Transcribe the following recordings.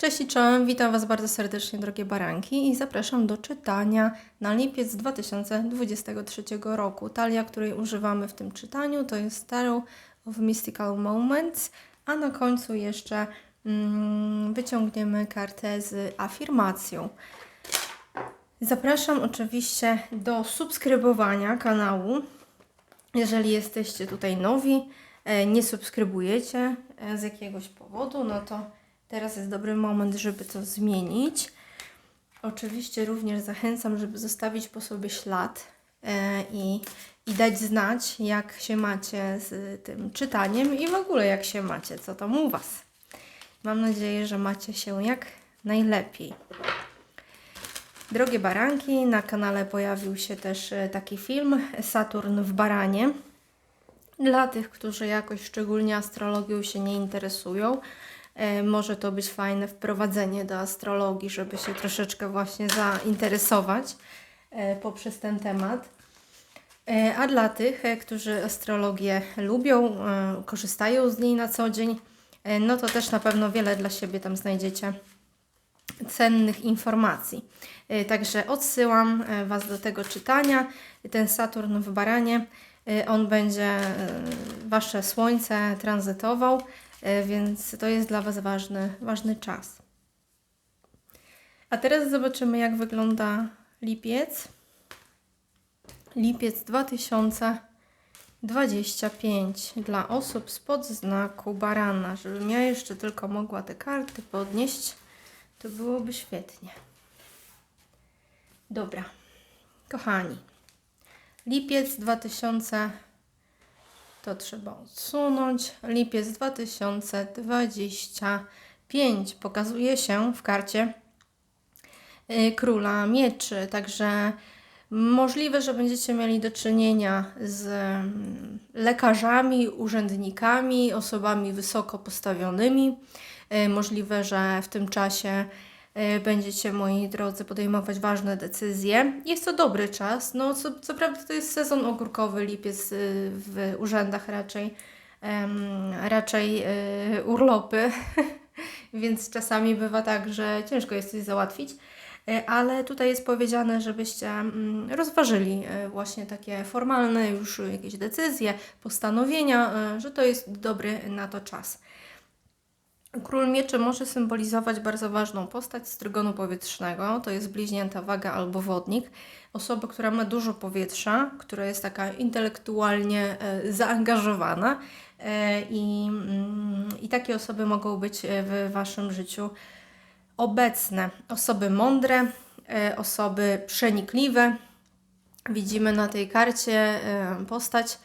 Cześć i czołem, witam Was bardzo serdecznie, drogie baranki, i zapraszam do czytania na lipiec 2023 roku. Talia, której używamy w tym czytaniu, to jest Tarot of Mystical Moments, a na końcu jeszcze mm, wyciągniemy kartę z afirmacją. Zapraszam oczywiście do subskrybowania kanału. Jeżeli jesteście tutaj nowi, e, nie subskrybujecie e, z jakiegoś powodu, no to teraz jest dobry moment, żeby to zmienić. Oczywiście również zachęcam, żeby zostawić po sobie ślad e, i, i dać znać, jak się macie z tym czytaniem i w ogóle jak się macie, co tam u Was. Mam nadzieję, że macie się jak najlepiej. Drogie baranki, na kanale pojawił się też e, taki film Saturn w baranie. Dla tych, którzy jakoś szczególnie astrologią się nie interesują, może to być fajne wprowadzenie do astrologii, żeby się troszeczkę właśnie zainteresować e, poprzez ten temat. E, A dla tych, e, którzy astrologię lubią, e, korzystają z niej na co dzień, e, no to też na pewno wiele dla siebie tam znajdziecie cennych informacji. Także odsyłam Was do tego czytania. Ten Saturn w baranie, on będzie Wasze słońce tranzytował, więc to jest dla Was ważny, ważny czas. A teraz zobaczymy, jak wygląda lipiec. Lipiec 2025 dla osób spod znaku barana. Żebym ja jeszcze tylko mogła te karty podnieść, to byłoby świetnie. Dobra, kochani. Lipiec 2000 to trzeba odsunąć. Lipiec 2025 pokazuje się w karcie y, Króla Mieczy, także możliwe, że będziecie mieli do czynienia z mm, lekarzami, urzędnikami, osobami wysoko postawionymi. Y, Możliwe, że w tym czasie będziecie, moi drodzy, podejmować ważne decyzje. Jest to dobry czas. No, co, co prawda to jest sezon ogórkowy, lipiec y, w urzędach raczej, raczej y, urlopy, więc czasami bywa tak, że ciężko jest coś załatwić. Y, Ale tutaj jest powiedziane, żebyście mm, rozważyli y, właśnie takie formalne już jakieś decyzje, postanowienia, że to jest dobry na to czas. Król mieczy może symbolizować bardzo ważną postać z trygonu powietrznego. To jest bliźnięta waga albo wodnik. Osoba, która ma dużo powietrza, która jest taka intelektualnie e, zaangażowana e, i, mm, i takie osoby mogą być e, w Waszym życiu obecne. Osoby mądre, osoby przenikliwe. Widzimy na tej karcie postać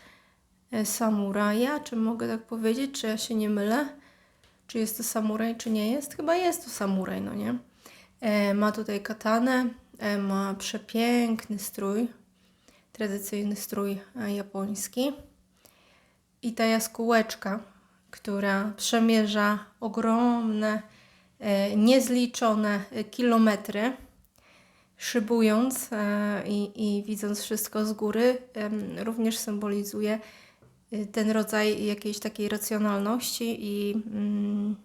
samuraja, czy mogę tak powiedzieć, czy ja się nie mylę? Czy jest to samuraj, czy nie jest? Chyba jest to samuraj, no nie? E, ma tutaj katanę, e, ma przepiękny strój, tradycyjny strój e, japoński. I ta jaskółeczka, która przemierza ogromne, e, niezliczone e, kilometry, szybując e, i, i widząc wszystko z góry, em, również symbolizuje ten rodzaj jakiejś takiej racjonalności i, mm,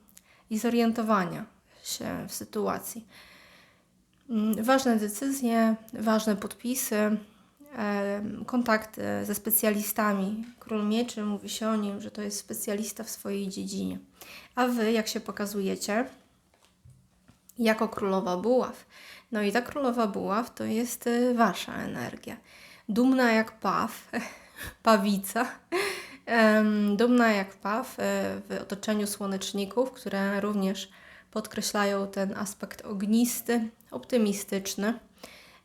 i zorientowania się w sytuacji. Mm, Ważne decyzje, ważne podpisy, kontakt e, ze specjalistami. Król Mieczy mówi się o nim, że to jest specjalista w swojej dziedzinie. A wy, jak się pokazujecie, jako królowa buław. No i ta królowa buław to jest y, wasza energia. Dumna jak paw, pawica. Dumna jak paw y, w otoczeniu słoneczników, które również podkreślają ten aspekt ognisty, optymistyczny.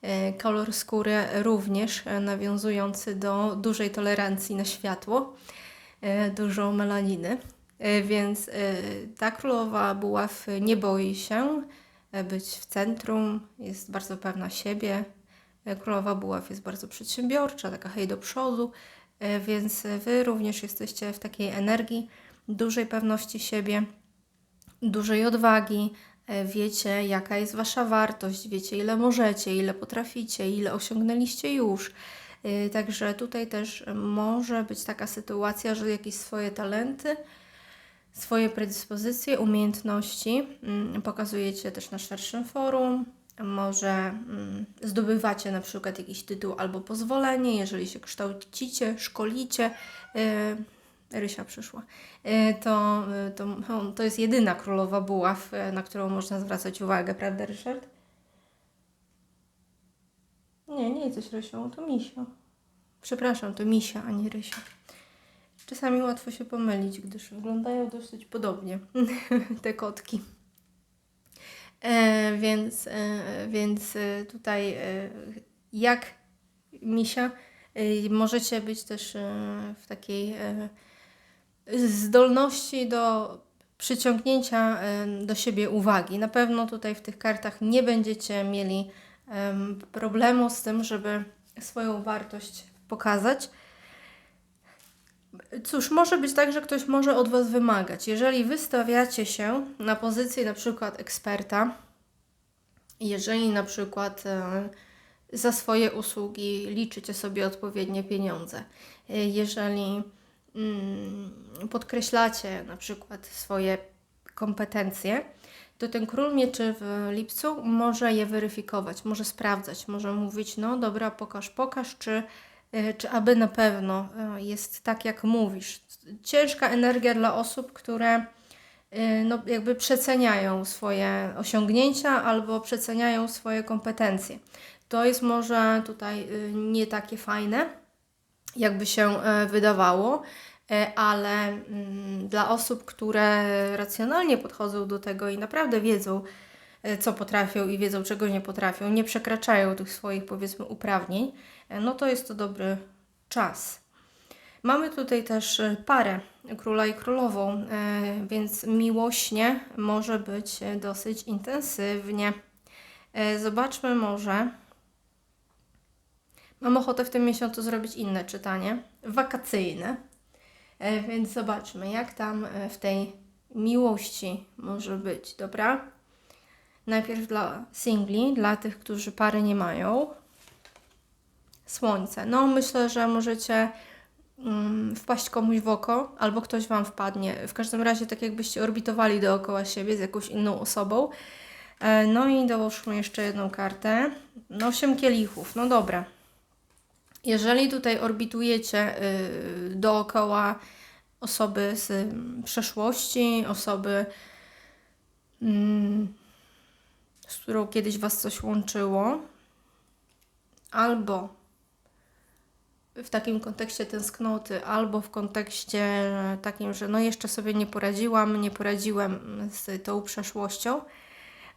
E, Kolor skóry również e, nawiązujący do dużej tolerancji na światło, e, dużo melaniny. E, Więc e, ta królowa buław nie boi się e, być w centrum, jest bardzo pewna siebie. E, Królowa buław jest bardzo przedsiębiorcza, taka hej do przodu, e, więc wy również jesteście w takiej energii dużej pewności siebie, dużej odwagi. E, Wiecie, jaka jest wasza wartość, wiecie, ile możecie, ile potraficie, ile osiągnęliście już. E, Także tutaj też może być taka sytuacja, że jakieś swoje talenty swoje predyspozycje, umiejętności mm, pokazujecie też na szerszym forum. Może mm, zdobywacie na przykład jakiś tytuł albo pozwolenie, jeżeli się kształcicie, szkolicie. Yy, Rysia przyszła. Yy, to, yy, to, o, to jest jedyna królowa buław, na którą można zwracać uwagę, prawda, Ryszard? Nie, nie jesteś Rysią, to Misio. Przepraszam, to Misia, a nie Rysia. Czasami łatwo się pomylić, gdyż wyglądają dosyć podobnie te kotki. E, więc, e, więc e, tutaj jak misia możecie być też w takiej zdolności do przyciągnięcia do siebie uwagi. Na pewno tutaj w tych kartach nie będziecie mieli em, problemu z tym, żeby swoją wartość pokazać. Cóż, może być tak, że ktoś może od Was wymagać. Jeżeli wystawiacie się na pozycję na przykład eksperta, jeżeli na przykład e, za swoje usługi liczycie sobie odpowiednie pieniądze, e, jeżeli mm, podkreślacie na przykład swoje kompetencje, to ten król mieczy w lipcu może je weryfikować, może sprawdzać, może mówić, no dobra, pokaż, pokaż, czy czy aby na pewno e, jest tak, jak mówisz. Ciężka energia dla osób, które e, no, jakby przeceniają swoje osiągnięcia albo przeceniają swoje kompetencje. To jest może tutaj nie takie fajne, jakby się wydawało, ale mm, dla osób, które racjonalnie podchodzą do tego i naprawdę wiedzą, co potrafią i wiedzą, czego nie potrafią, nie przekraczają tych swoich, powiedzmy, uprawnień, no to jest to dobry czas. Mamy tutaj też e, parę króla i królową, e, więc miłośnie może być dosyć intensywnie. E, zobaczmy może. Mam ochotę w tym miesiącu zrobić inne czytanie, wakacyjne. Więc zobaczmy, jak tam w tej miłości może być, dobra? Najpierw dla singli, dla tych, którzy pary nie mają. Słońce. No, myślę, że możecie um, wpaść komuś w oko, albo ktoś Wam wpadnie. W każdym razie, tak jakbyście orbitowali dookoła siebie z jakąś inną osobą. E, no i dołóżmy jeszcze jedną kartę. No, osiem kielichów. No dobra. Jeżeli tutaj orbitujecie y, dookoła osoby z y, przeszłości, osoby, y, z którą kiedyś Was coś łączyło, albo w takim kontekście tęsknoty, albo w kontekście takim, że no jeszcze sobie nie poradziłam, nie poradziłem z tą przeszłością,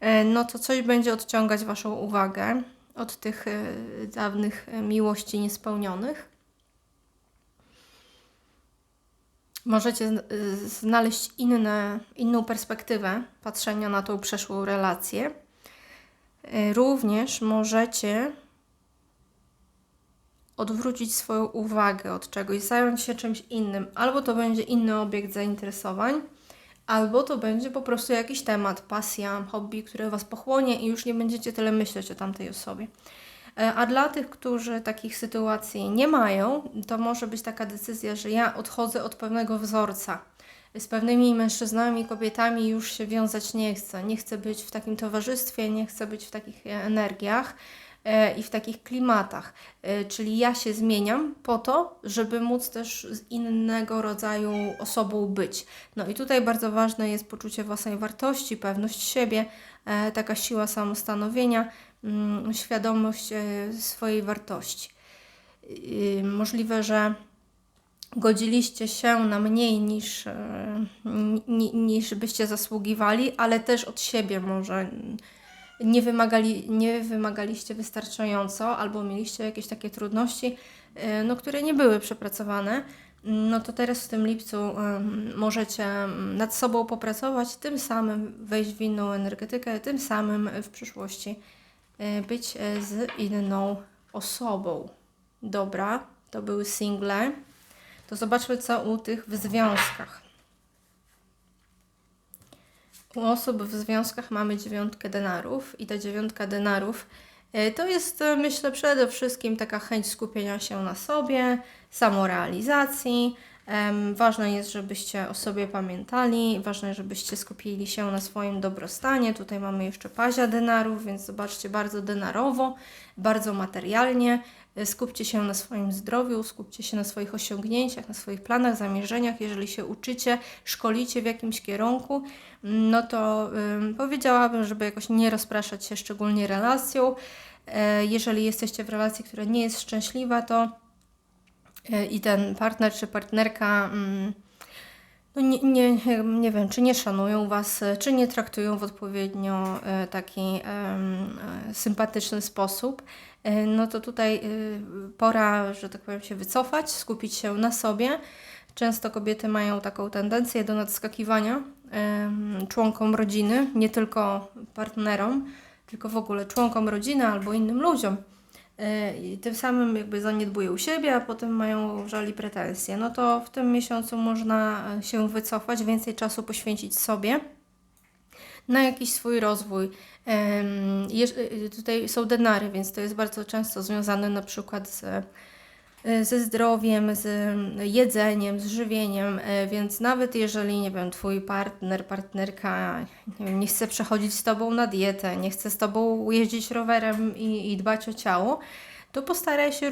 e, no to coś będzie odciągać Waszą uwagę od tych e, dawnych miłości niespełnionych. Możecie znaleźć inne, inną perspektywę patrzenia na tą przeszłą relację. E, również możecie odwrócić swoją uwagę od czegoś, zająć się czymś innym. Albo to będzie inny obiekt zainteresowań, albo to będzie po prostu jakiś temat, pasja, hobby, które Was pochłonie i już nie będziecie tyle myśleć o tamtej osobie. E, a dla tych, którzy takich sytuacji nie mają, to może być taka decyzja, że ja odchodzę od pewnego wzorca. Z pewnymi mężczyznami, kobietami już się wiązać nie chcę. Nie chcę być w takim towarzystwie, nie chcę być w takich energiach. E, i w takich klimatach. E, czyli ja się zmieniam po to, żeby móc też z innego rodzaju osobą być. No i tutaj bardzo ważne jest poczucie własnej wartości, pewność siebie, e, taka siła samostanowienia, mm, świadomość swojej wartości. Możliwe, że godziliście się na mniej niż, niż byście zasługiwali, ale też od siebie może nie, wymagali, nie wymagaliście wystarczająco albo mieliście jakieś takie trudności, e, no, które nie były przepracowane, no to teraz w tym lipcu możecie nad sobą popracować, tym samym wejść w inną energetykę, tym samym w przyszłości e, być e, z inną osobą. Dobra, to były single. To zobaczmy, co u tych w związkach. Osób w związkach mamy dziewiątkę denarów i ta dziewiątka denarów e, to jest, e, myślę, przede wszystkim taka chęć skupienia się na sobie, samorealizacji, Ważne jest, żebyście o sobie pamiętali, ważne, żebyście skupili się na swoim dobrostanie. Tutaj mamy jeszcze pazia denarów, więc zobaczcie, bardzo denarowo, bardzo materialnie. E, Skupcie się na swoim zdrowiu, skupcie się na swoich osiągnięciach, na swoich planach, zamierzeniach. Jeżeli się uczycie, szkolicie w jakimś kierunku, no to ym, powiedziałabym, żeby jakoś nie rozpraszać się szczególnie relacją. E, Jeżeli jesteście w relacji, która nie jest szczęśliwa, to e, i ten partner czy partnerka mm, no nie, nie, nie wiem, czy nie szanują Was, czy nie traktują w odpowiednio taki e, sympatyczny sposób, no to tutaj e, pora, że tak powiem, się wycofać, skupić się na sobie. Często kobiety mają taką tendencję do nadskakiwania członkom rodziny, nie tylko partnerom, tylko w ogóle członkom rodziny albo innym ludziom. E, I tym samym jakby zaniedbują siebie, a potem mają żal i pretensje. No to w tym miesiącu można e, się wycofać, więcej czasu poświęcić sobie na jakiś swój rozwój. Jeż- y, Tutaj są denary, więc to jest bardzo często związane na przykład z, y, ze zdrowiem, z jedzeniem, z żywieniem, więc nawet jeżeli, nie wiem, twój partner, partnerka nie, wiem, nie chce przechodzić z tobą na dietę, nie chce z tobą jeździć rowerem i, i dbać o ciało, to postaraj się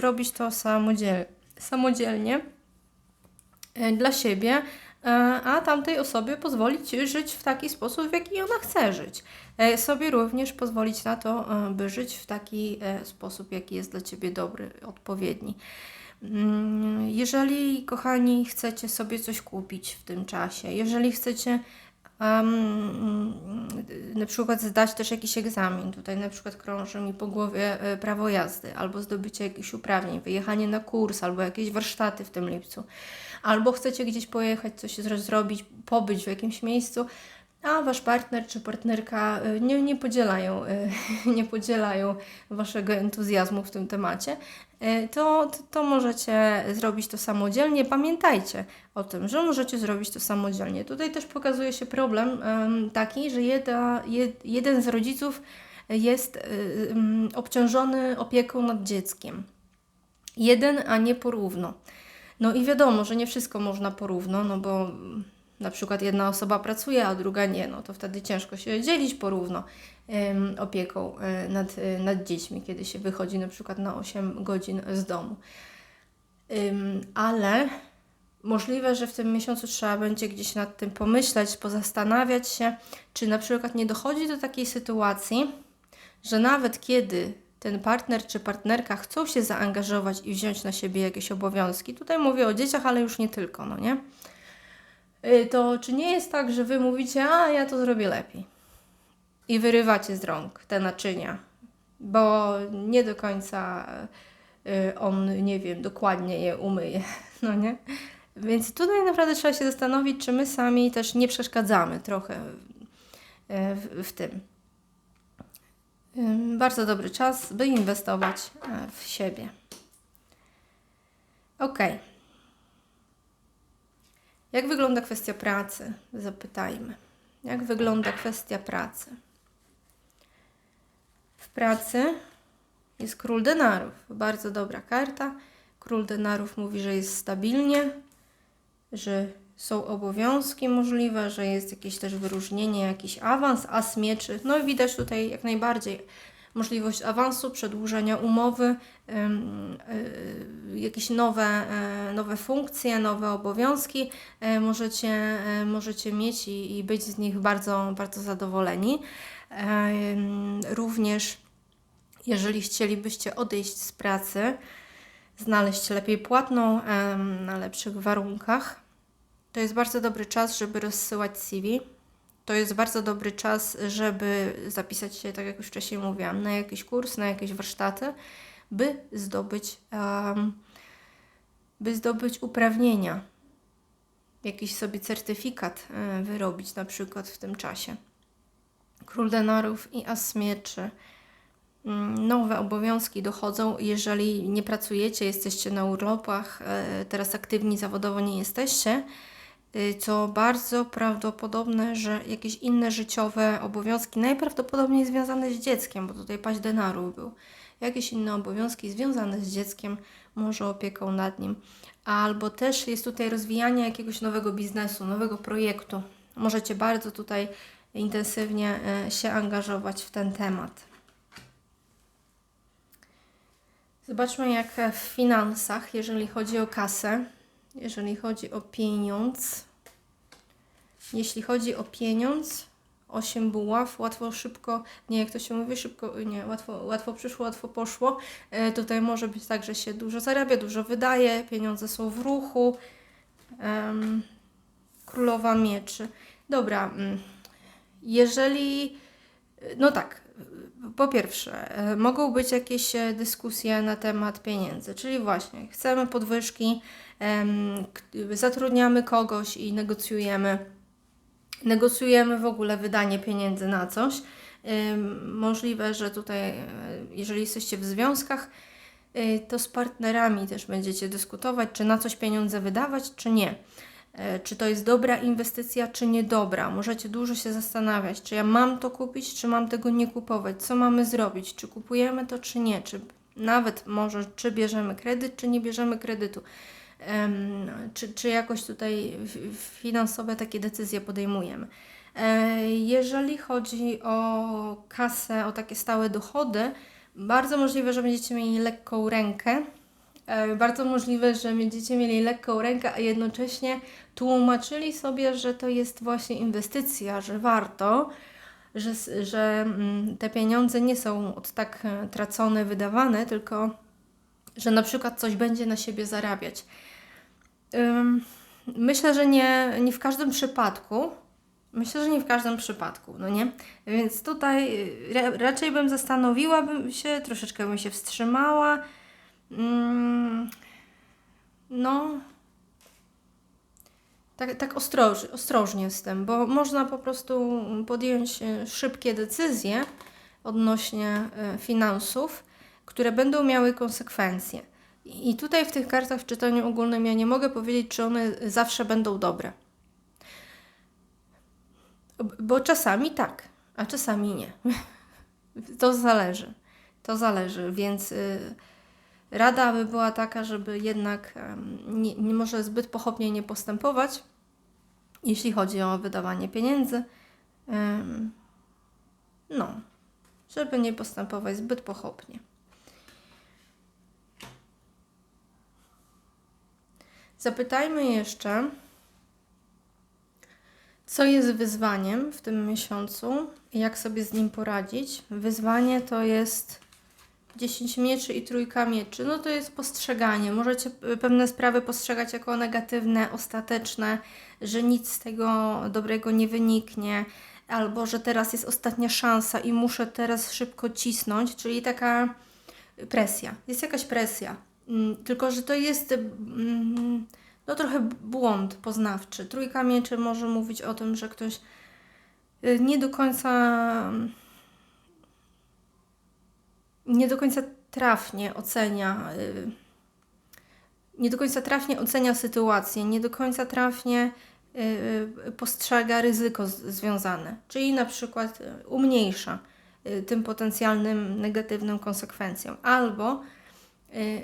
robić to samodziel- samodzielnie dla siebie, a tamtej osobie pozwolić żyć w taki sposób, w jaki ona chce żyć. E, Sobie również pozwolić na to, e, by żyć w taki e, sposób, jaki jest dla Ciebie dobry, odpowiedni. Mm, Jeżeli, kochani, chcecie sobie coś kupić w tym czasie, jeżeli chcecie um, na przykład zdać też jakiś egzamin, tutaj na przykład krąży mi po głowie e, prawo jazdy, albo zdobycie jakichś uprawnień, wyjechanie na kurs, albo jakieś warsztaty w tym lipcu, albo chcecie gdzieś pojechać, coś zro- zrobić, pobyć w jakimś miejscu, a wasz partner czy partnerka y, nie, nie, podzielają, y, nie podzielają waszego entuzjazmu w tym temacie, y, to, to, możecie zrobić to samodzielnie. Pamiętajcie o tym, że możecie zrobić to samodzielnie. Tutaj też pokazuje się problem em, taki, że jeden z rodziców jest obciążony opieką nad dzieckiem. Jeden, a nie porówno. No i wiadomo, że nie wszystko można porówno, no bo na przykład jedna osoba pracuje, a druga nie, no to wtedy ciężko się dzielić porówno opieką e, nad, e, nad dziećmi, kiedy się wychodzi na przykład na 8 godzin z domu. Ale możliwe, że w tym miesiącu trzeba będzie gdzieś nad tym pomyśleć, pozastanawiać się, czy na przykład nie dochodzi do takiej sytuacji, że nawet kiedy ten partner czy partnerka chcą się zaangażować i wziąć na siebie jakieś obowiązki, tutaj mówię o dzieciach, ale już nie tylko, no nie? Y, To czy nie jest tak, że wy mówicie, a ja to zrobię lepiej i wyrywacie z rąk te naczynia, bo nie do końca y, on, nie wiem, dokładnie je umyje, no nie? Więc tutaj naprawdę trzeba się zastanowić, czy my sami też nie przeszkadzamy trochę y, w, w tym. Ym, Bardzo dobry czas, by inwestować e, w siebie. Ok. Jak wygląda kwestia pracy? Zapytajmy. Jak wygląda kwestia pracy? W pracy jest król denarów. Bardzo dobra karta. Król denarów mówi, że jest stabilnie, że są obowiązki możliwe, że jest jakieś też wyróżnienie, jakiś awans, as mieczy. No i widać tutaj jak najbardziej możliwość awansu, przedłużenia umowy, y, jakieś nowe, y, nowe funkcje, nowe obowiązki y, możecie, możecie mieć i, i być z nich bardzo, bardzo zadowoleni. Również jeżeli chcielibyście odejść z pracy, znaleźć lepiej płatną na lepszych warunkach, to jest bardzo dobry czas, żeby rozsyłać CV. To jest bardzo dobry czas, żeby zapisać się, tak jak już wcześniej mówiłam, na jakiś kurs, na jakieś warsztaty, by zdobyć, em, by zdobyć uprawnienia, jakiś sobie certyfikat e, wyrobić na przykład w tym czasie. Król denarów i as mieczy. Mm, Nowe obowiązki dochodzą, jeżeli nie pracujecie, jesteście na urlopach, e, teraz aktywni zawodowo nie jesteście, y, to bardzo prawdopodobne, że jakieś inne życiowe obowiązki, najprawdopodobniej związane z dzieckiem, bo tutaj paść denarów był, jakieś inne obowiązki związane z dzieckiem, może opieką nad nim, albo też jest tutaj rozwijanie jakiegoś nowego biznesu, nowego projektu. Możecie bardzo tutaj intensywnie e, się angażować w ten temat. Zobaczmy, jak w finansach, jeżeli chodzi o kasę, jeżeli chodzi o pieniądz. Jeśli chodzi o pieniądz, 8 buław, łatwo, szybko, nie jak to się mówi, szybko, nie, łatwo, łatwo przyszło, łatwo poszło. E, tutaj może być tak, że się dużo zarabia, dużo wydaje, pieniądze są w ruchu. Em, królowa mieczy. Dobra, mm, jeżeli, no tak, po pierwsze, e, mogą być jakieś e, dyskusje na temat pieniędzy, czyli właśnie chcemy podwyżki, zatrudniamy kogoś i negocjujemy negocjujemy w ogóle wydanie pieniędzy na coś. Możliwe, że tutaj, e, jeżeli jesteście w związkach, to z partnerami też będziecie dyskutować, czy na coś pieniądze wydawać, czy nie. E, Czy to jest dobra inwestycja, czy niedobra. Możecie dużo się zastanawiać, czy ja mam to kupić, czy mam tego nie kupować, co mamy zrobić, czy kupujemy to, czy nie, czy nawet może, czy bierzemy kredyt, czy nie bierzemy kredytu. Czy, czy jakoś tutaj finansowe takie decyzje podejmujemy. E, Jeżeli chodzi o kasę, o takie stałe dochody, bardzo możliwe, że będziecie mieli lekką rękę. E, Bardzo możliwe, że będziecie mieli lekką rękę, a jednocześnie tłumaczyli sobie, że to jest właśnie inwestycja, że warto, że, że mm, te pieniądze nie są od tak e, tracone, wydawane, tylko że na przykład coś będzie na siebie zarabiać. Myślę, że nie, nie w każdym przypadku. Myślę, że nie w każdym przypadku, no nie? Więc tutaj ra, raczej bym zastanowiła bym się, troszeczkę bym się wstrzymała. Mm, no. Tak, tak ostroż, ostrożnie z tym, bo można po prostu podjąć y, szybkie decyzje odnośnie y, finansów, które będą miały konsekwencje. I tutaj w tych kartach w czytaniu ogólnym ja nie mogę powiedzieć, czy one zawsze będą dobre. Bo czasami tak, a czasami nie. To zależy. To zależy, więc y, rada by była taka, żeby jednak nie, nie może zbyt pochopnie nie postępować, jeśli chodzi o wydawanie pieniędzy. No, żeby nie postępować zbyt pochopnie. Zapytajmy jeszcze, co jest wyzwaniem w tym miesiącu i jak sobie z nim poradzić. Wyzwanie to jest 10 mieczy i trójka mieczy. No to jest postrzeganie. Możecie y, pewne sprawy postrzegać jako negatywne, ostateczne, że nic z tego dobrego nie wyniknie, albo że teraz jest ostatnia szansa i muszę teraz szybko cisnąć, czyli taka presja. Jest jakaś presja. Mm, Tylko, że to jest mm, no trochę błąd poznawczy. Trójka mieczy może mówić o tym, że ktoś y, nie do końca nie do końca trafnie ocenia y, nie do końca trafnie ocenia sytuację, nie do końca trafnie y, y, postrzega ryzyko związane, czyli na przykład umniejsza tym potencjalnym negatywnym konsekwencjom, albo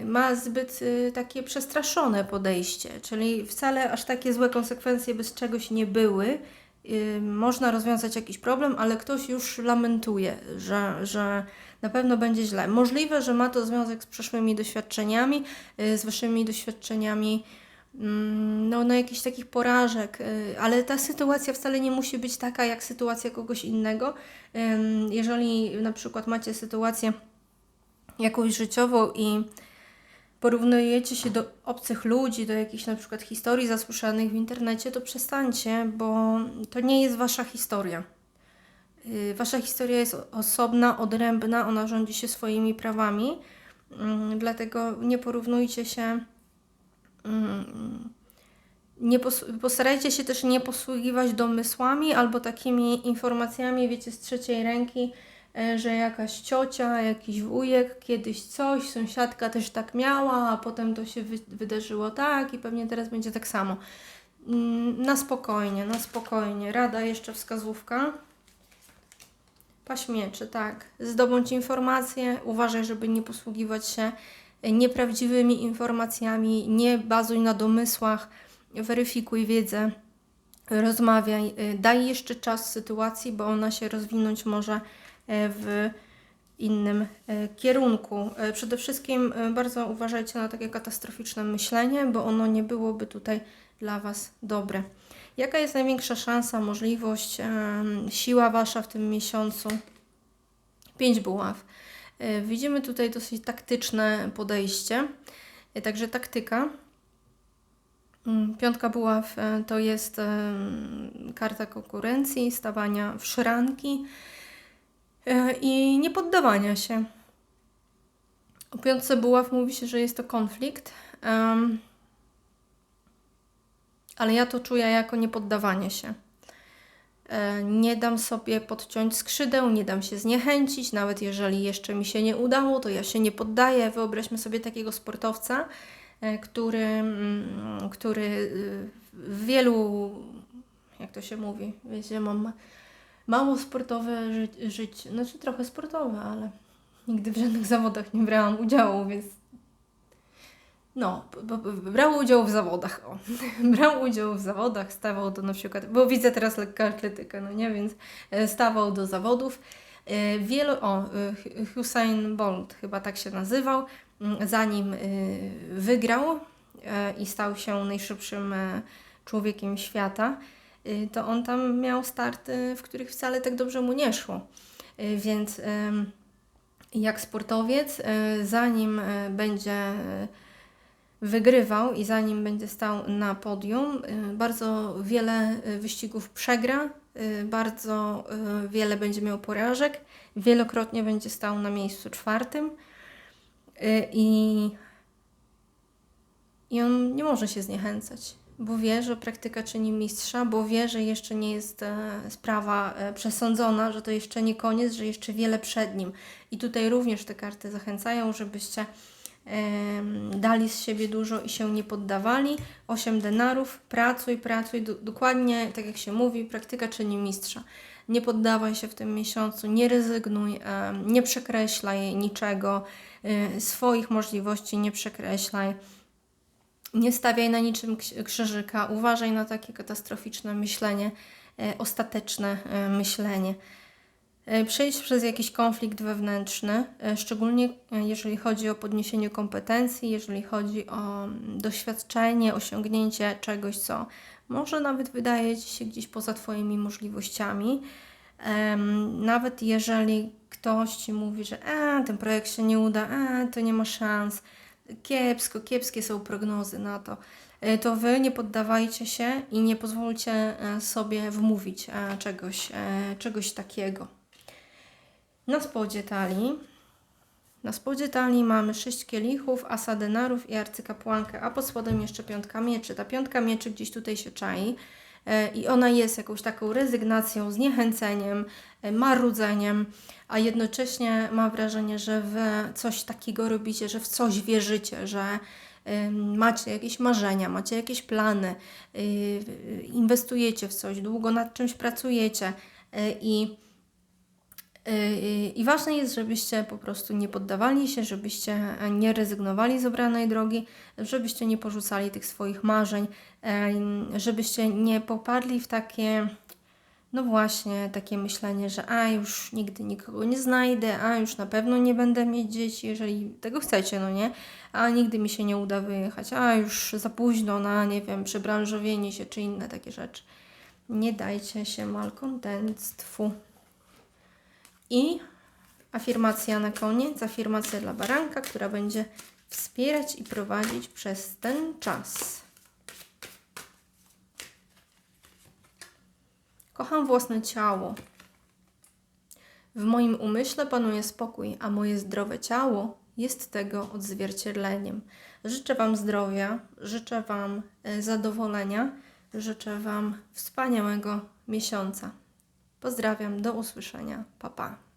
ma zbyt takie przestraszone podejście, czyli wcale aż takie złe konsekwencje by z czegoś nie były. Można rozwiązać jakiś problem, ale ktoś już lamentuje, że, że na pewno będzie źle. Możliwe, że ma to związek z przeszłymi doświadczeniami, y, z waszymi doświadczeniami mm, no, no jakichś takich porażek, y, ale ta sytuacja wcale nie musi być taka jak sytuacja kogoś innego. Jeżeli na przykład macie sytuację jakąś życiową i porównujecie się do obcych ludzi, do jakichś na przykład historii zasłyszanych w internecie, to przestańcie, bo to nie jest wasza historia. Y, Wasza historia jest osobna, odrębna, ona rządzi się swoimi prawami, mm, dlatego nie porównujcie się. mm, Nie pos- postarajcie się też nie posługiwać domysłami albo takimi informacjami, wiecie, z trzeciej ręki, że jakaś ciocia, jakiś wujek kiedyś coś, sąsiadka też tak miała, a potem to się wy- wydarzyło tak i pewnie teraz będzie tak samo. Mm, Na spokojnie, na spokojnie. Rada jeszcze wskazówka. Paśmieczy, tak. Zdobądź informacje, uważaj, żeby nie posługiwać się e, nieprawdziwymi informacjami, nie bazuj na domysłach, weryfikuj wiedzę, rozmawiaj, e, daj jeszcze czas sytuacji, bo ona się rozwinąć może e, w innym e, kierunku. E, Przede wszystkim e, bardzo uważajcie na takie katastroficzne myślenie, bo ono nie byłoby tutaj dla Was dobre. Jaka jest największa szansa, możliwość, siła Wasza w tym miesiącu? Pięć buław. E, Widzimy tutaj dosyć taktyczne podejście, e, także taktyka. Mm, Piątka buław e, to jest karta konkurencji, stawania w szranki e, i niepoddawania się. O piątce buław mówi się, że jest to konflikt, em, ale ja to czuję jako niepoddawanie się. E, Nie dam sobie podciąć skrzydeł, nie dam się zniechęcić, nawet jeżeli jeszcze mi się nie udało, to ja się nie poddaję. Wyobraźmy sobie takiego sportowca, e, który, mm, który y, w wielu, jak to się mówi, wiecie, mam mało sportowe ży- życie, znaczy trochę sportowe, ale nigdy w żadnych zawodach nie brałam udziału, więc no, brał udział w zawodach, o. brał udział w zawodach, stawał do na przykład, bo widzę teraz lekką atletykę, no nie, więc e, stawał do zawodów. E, Wielu, o, e, Hu- Usain Bolt chyba tak się nazywał, zanim wygrał i stał się najszybszym człowiekiem świata, to on tam miał starty, w których wcale tak dobrze mu nie szło. E, Więc jak sportowiec, e, zanim będzie wygrywał i zanim będzie stał na podium, y, bardzo wiele y, wyścigów przegra, y, bardzo y, wiele będzie miał porażek, wielokrotnie będzie stał na miejscu czwartym y, i, i on nie może się zniechęcać, bo wie, że praktyka czyni mistrza, bo wie, że jeszcze nie jest e, sprawa e, przesądzona, że to jeszcze nie koniec, że jeszcze wiele przed nim. I tutaj również te karty zachęcają, żebyście dali z siebie dużo i się nie poddawali. 8 denarów, pracuj, pracuj, do, dokładnie tak jak się mówi, praktyka czyni mistrza. Nie poddawaj się w tym miesiącu, nie rezygnuj, nie przekreślaj niczego, y, swoich możliwości nie przekreślaj. Nie stawiaj na niczym krzyżyka, uważaj na takie katastroficzne myślenie, e, ostateczne e, myślenie. E, Przejść przez jakiś konflikt wewnętrzny, e, szczególnie e, jeżeli chodzi o podniesienie kompetencji, jeżeli chodzi o mm, doświadczenie, osiągnięcie czegoś, co może nawet wydaje Ci się gdzieś poza Twoimi możliwościami. Nawet jeżeli ktoś Ci mówi, że a, ten projekt się nie uda, a, to nie ma szans, kiepsko, kiepskie są prognozy na to, e, to Wy nie poddawajcie się i nie pozwólcie e, sobie wmówić e, czegoś, czegoś takiego. Na spodzie talii. Na spodzie talii mamy sześć kielichów, asa denarów i arcykapłankę, a pod spodem jeszcze piątka mieczy. Ta piątka mieczy gdzieś tutaj się czai i ona jest jakąś taką rezygnacją, zniechęceniem, e, marudzeniem, a jednocześnie mam wrażenie, że Wy coś takiego robicie, że w coś wierzycie, że macie jakieś marzenia, macie jakieś plany, yy, inwestujecie w coś, długo nad czymś pracujecie yy, i I ważne jest, żebyście po prostu nie poddawali się, żebyście nie rezygnowali z obranej drogi, żebyście nie porzucali tych swoich marzeń, żebyście nie popadli w takie, no właśnie, takie myślenie, że a już nigdy nikogo nie znajdę, a już na pewno nie będę mieć dzieci, jeżeli tego chcecie, no nie, a nigdy mi się nie uda wyjechać, a już za późno na, nie wiem, przebranżowienie się czy inne takie rzeczy. Nie dajcie się malkontentstwu. I afirmacja na koniec, afirmacja dla baranka, która będzie wspierać i prowadzić przez ten czas. Kocham własne ciało. W moim umyśle panuje spokój, a moje zdrowe ciało jest tego odzwierciedleniem. Życzę Wam zdrowia, życzę Wam e, zadowolenia, życzę Wam wspaniałego miesiąca. Pozdrawiam, do usłyszenia. Pa, pa.